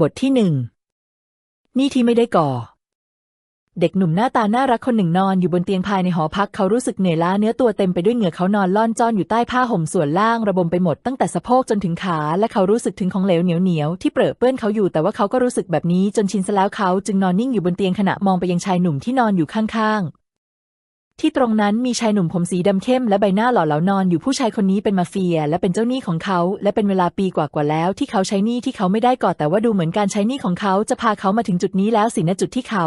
บทที่หนึ่งนี่ที่ไม่ได้ก่อ เด็กหนุ่มหน้าตาน่ารักคนหนึ่งนอนอยู่บนเตียงภายในหอพักเขารู้สึกเหนื่อยล้าเนื้อตัวเต็มไปด้วยเหงื่อเขานอนล่อนจ้อนอยู่ใต้ผ้าห่มส่วนล่างระบมไปหมดตั้งแต่สะโพกจนถึงขาและเขารู้สึกถึงของเหลวเหนียวเหนียวที่เปรอะเปื้อนเขาอยู่แต่ว่าเขาก็รู้สึกแบบนี้จนชินซะแล้วเขาจึงนอนนิ่งอยู่บนเตียงขณะมองไปยังชายหนุ่มที่นอนอยู่ข้างๆ ที่ตรงนั้นมีชายหนุ่มผมสีดำเข้มและใบหน้าหล่อเหลานอนอยู่ผู้ชายคนนี้เป็นมาเฟีย และเป็นเจ้าหนี้ของเขา และเป็นเวลาปีกว่าๆแล้ว ที่เขาใช้หนี้ที่เขาไม่ได้ก่อแต่ว่าดูเหมือนการใช้หนี้ของเขาจะพาเขามาถึงจุดนี้แล้วสินะจุดที่เขา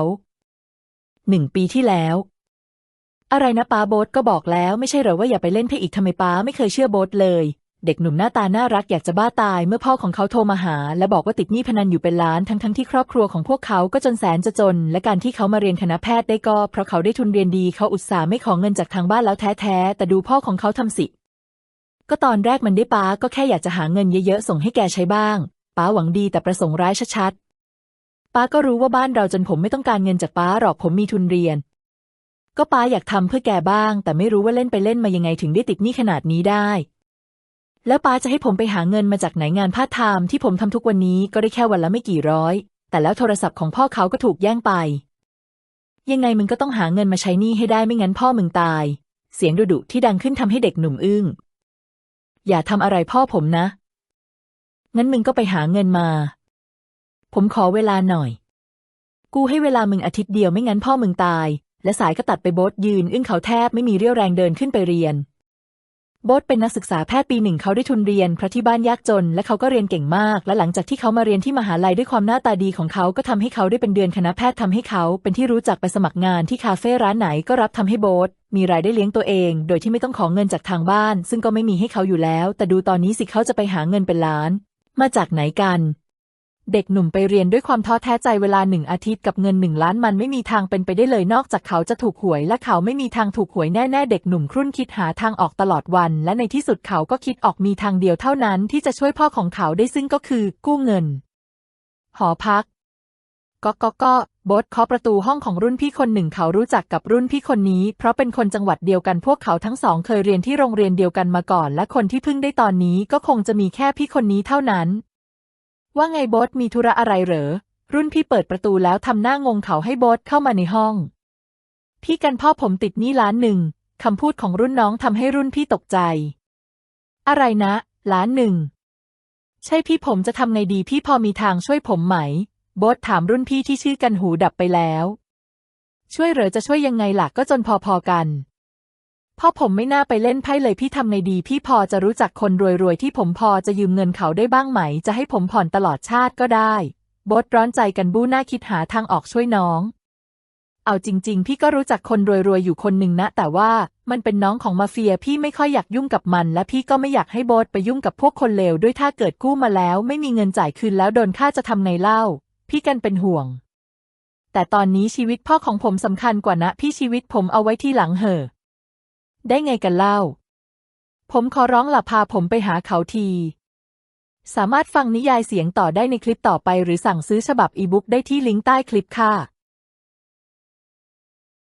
หนึ่งปีที่แล้ว อะไรนะป้าโบ๊ทก็บอกแล้วไม่ใช่เหรอว่าอย่าไปเล่นเพ่อีกทำไมป้าไม่เคยเชื่อโบ๊ทเลย เด็กหนุ่มหน้าตาน่ารักอยากจะบ้าตายเมื่อพ่อของเขาโทรมาหา และบอกว่าติดหนี้พนันอยู่เป็นล้านทั้งทั้งๆที่ครอบครัวของพวกเขาก็จนแสนจะจน และการที่เขามาเรียนคณะแพทย์ได้ก็เพราะเขาได้ทุนเรียนดีเขาอุตส่าห์ไม่ขอเงินจากทางบ้านแล้วแท้ๆแต่ดูพ่อของเขาทำสิ ก็ตอนแรกมันได้ป้าก็แค่อยากจะหาเงินเยอะๆส่งให้แกใช้บ้างป้าหวังดีแต่ประสงค์ร้ายชัดๆป้าก็รู้ว่าบ้านเราจนผมไม่ต้องการเงินจากป้าหรอกผมมีทุนเรียน ก็ป้าอยากทำเพื่อแกบ้าง แต่ไม่รู้ว่าเล่นไปเล่นมายังไงถึงได้ติดหนี้ขนาดนี้ได้ แล้วป้าจะให้ผมไปหาเงินมาจากไหนงานพาร์ทไทม์ที่ผมทำทุกวันนี้ก็ได้แค่วันละไม่กี่ร้อย แต่แล้วโทรศัพท์ของพ่อเขาก็ถูกแย่งไป ยังไงมึงก็ต้องหาเงินมาใช้หนี้ให้ได้ไม่งั้นพ่อมึงตาย เสียงดุดุที่ดังขึ้นทำให้เด็กหนุ่มอึ้ง อย่าทำอะไรพ่อผมนะ งั้นมึงก็ไปหาเงินมา ผมขอเวลาหน่อย กูให้เวลามึงอาทิตย์เดียวไม่งั้นพ่อมึงตาย และสายก็ตัดไปโบ๊ทยืน อึ้งเขาแทบไม่มีเรี่ยวแรงเดินขึ้นไปเรียน โบ๊ทเป็นนักศึกษาแพทย์ปีหนึ่งเขาได้ทุนเรียนเพราะที่บ้านยากจน และเขาก็เรียนเก่งมาก และหลังจากที่เขามาเรียนที่มหาลัยด้วยความหน้าตาดีของเขาก็ทำให้เขาได้เป็นเดือนคณะแพทย์ทำให้เขา เป็นที่รู้จักไปสมัครงานที่คาเฟ่ร้านไหนก็รับทำให้โบ๊ทมีรายได้เลี้ยงตัวเอง โดยที่ไม่ต้องขอเงินจากทางบ้าน ซึ่งก็ไม่มีให้เขาอยู่แล้ว แต่ดูตอนนี้สิเขาจะไปหาเงินเป็นล้าน มาจากไหนกัน เด็กหนุ่มไปเรียนด้วยความท้อแท้ใจเวลาหนึ่งอาทิตย์กับเงินหนึ่งล้านมันไม่มีทางเป็นไปได้เลยนอกจากเขาจะถูกหวย และเขาไม่มีทางถูกหวยแน่ๆ เด็กหนุ่มครุ่นคิดหาทางออกตลอดวัน และในที่สุดเขาก็คิดออกมีทางเดียวเท่านั้นที่จะช่วยพ่อของเขาได้ซึ่งก็คือ กู้เงิน หอพักก็ก็ก็โบทเคาะประตูห้องของรุ่นพี่คนหนึ่งเขารู้จักกับรุ่นพี่คนนี้ เพราะเป็นคนจังหวัดเดียวกันพวกเขาทั้งสองเคยเรียนที่โรงเรียนเดียวกันมาก่อน และคนที่เพิ่งได้ตอนนี้ก็คงจะมีแค่พี่คนนี้เท่านั้น ว่าไงโบทมีธุระอะไรเหรอ รุ่นพี่เปิดประตูแล้วทำหน้างงเขาให้โบทเข้ามาในห้อง พี่กันพ่อผมติดหนี้ล้านหนึ่งคำพูดของรุ่นน้องทำให้รุ่นพี่ตกใจ อะไรนะ ล้านหนึ่ง ใช่พี่ผมจะทำไงดีพี่พอมีทางช่วยผมไหม โบทถามรุ่นพี่ที่ชื่อกันหูดับไปแล้ว ช่วยเหรอจะช่วยยังไงล่ะก็จนพอๆกัน พ่อผมไม่น่าไปเล่นไพ่เลยพี่ทำไงดี พี่พอจะรู้จักคนรวยๆที่ผมพอจะยืมเงินเขาได้บ้างไหม จะให้ผมผ่อนตลอดชาติก็ได้โบทร้อนใจกันบู้หน้าคิดหาทางออกช่วยน้อง เอาจริง ๆ พี่ก็รู้จักคนรวยๆอยู่คนหนึ่งนะ แต่ว่ามันเป็นน้องของมาเฟียพี่ไม่ค่อยอยากยุ่งกับมัน และพี่ก็ไม่อยากให้โบทไปยุ่งกับพวกคนเลวด้วยถ้าเกิดกู้มาแล้ว ไม่มีเงินจ่ายคืนแล้วโดนค่าจะทำไงเล่า พี่กันเป็นห่วง แต่ตอนนี้ชีวิตพ่อของผมสำคัญกว่านะ พี่ชีวิตผมเอาไว้ที่หลังเหอะ ได้ไงกันเล่า ผมขอร้องหลับพาผมไปหาเขาที สามารถฟังนิยายเสียงต่อได้ในคลิปต่อไปหรือสั่งซื้อฉบับอีบุ๊กได้ที่ลิงก์ใต้คลิปค่ะ